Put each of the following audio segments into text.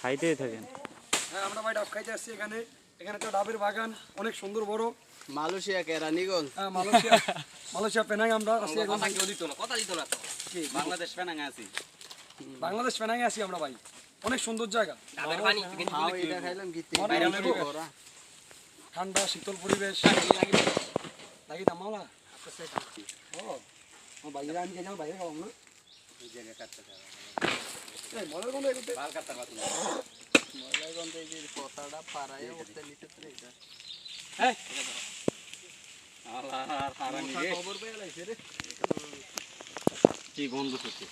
খাইতেই থাকেন। হ্যাঁ আমরা ভাই ডাব খাইতে আসছি এখানে। এখানে তো ডাবের বাগান অনেক সুন্দর বড়। মালয়েশিয়া কেরানীগঞ্জ হ্যাঁ মালয়েশিয়া মালয়েশিয়া পেনাং আমরা আছি এখন। কথা দিত না কথা দিত না তো। কি? বাংলাদেশ ফেনাঙ্গা আছি। বাংলাদেশ পেনাঙে আছি আমরা ভাই। অনেক সুন্দর জায়গা। ডাবের পানি কিন্তু এটা খাইলাম কি? বাইরে সুন্দর। করা ঠান্ডা শীতল পরিবেশ। লাগি দামাওলা ও আমার বাইরে আমি গেছিলাম বাইরে খাওয়াম না। এই মজার কোনো কি গন্ধ হচ্ছে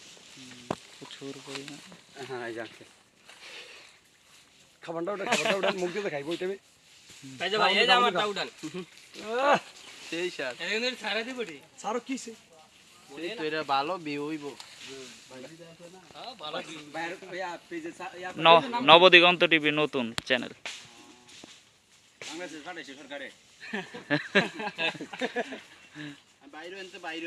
প্রচুর পরিমাণ। হ্যাঁ যাচ্ছে খাবারটা ওটা খাবারটা ওটা মুখ দিয়ে খাইবো ওইটা তাই যে ভাই এই যে আমার উঠান। সেই সার এখানে ছাড়া দিব সারো কিছে তো এটা ভালো বিয়ে হইব। বাইরে তো পেজে ন- নবদিগন্ত টিভি নতুন চ্যানেল বাইরে?